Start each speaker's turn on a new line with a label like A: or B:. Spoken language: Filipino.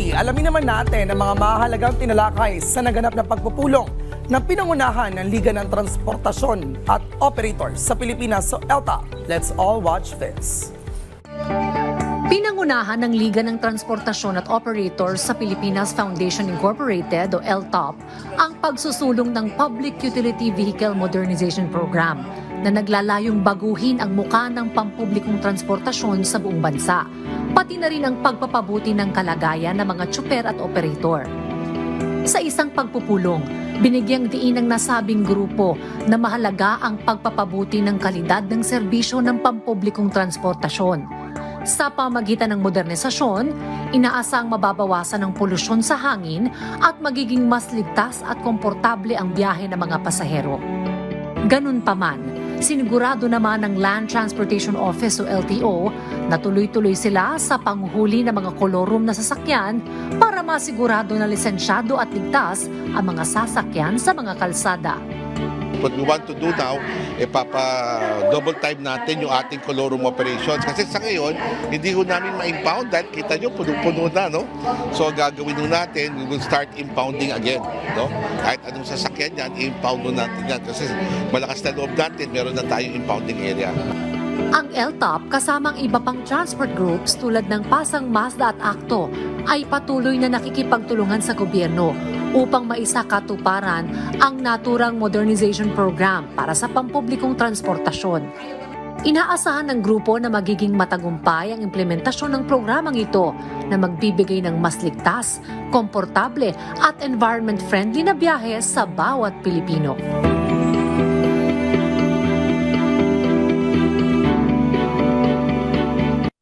A: PNP, alamin naman natin ang mga mahalagang tinalakay sa naganap na pagpupulong ng pinangunahan ng Liga ng Transportasyon at Operators sa Pilipinas sa ELTA. Let's all watch this.
B: Pinangunahan ng Liga ng Transportasyon at Operators sa Pilipinas Foundation Incorporated o LTOP ang pagsusulong ng Public Utility Vehicle Modernization Program na naglalayong baguhin ang muka ng pampublikong transportasyon sa buong bansa, pati na rin ang pagpapabuti ng kalagayan ng mga tsuper at operator. Sa isang pagpupulong, binigyang diin ng nasabing grupo na mahalaga ang pagpapabuti ng kalidad ng serbisyo ng pampublikong transportasyon. Sa pamagitan ng modernisasyon, inaasang mababawasan ang polusyon sa hangin at magiging mas ligtas at komportable ang biyahe ng mga pasahero. Ganun pa man, sinigurado naman ng Land Transportation Office o LTO na tuloy-tuloy sila sa panghuli ng mga kolorum na sasakyan para masigurado na lisensyado at ligtas ang mga sasakyan sa mga kalsada.
C: What we want to do now, eh, papa double time natin yung ating colorum operations. Kasi sa ngayon, hindi ko namin ma-impound dahil kita nyo, puno-puno na, no? So, gagawin nun natin, we will start impounding again, no? Kahit anong sasakyan yan, i-impound nun natin yan. Kasi malakas na loob natin, meron na tayong impounding area.
B: Ang LTOP kasamang iba pang transport groups tulad ng Pasang Mazda at Akto ay patuloy na nakikipagtulungan sa gobyerno upang maisakatuparan ang naturang modernization program para sa pampublikong transportasyon. Inaasahan ng grupo na magiging matagumpay ang implementasyon ng programang ito na magbibigay ng mas ligtas, komportable at environment-friendly na biyahe sa bawat Pilipino.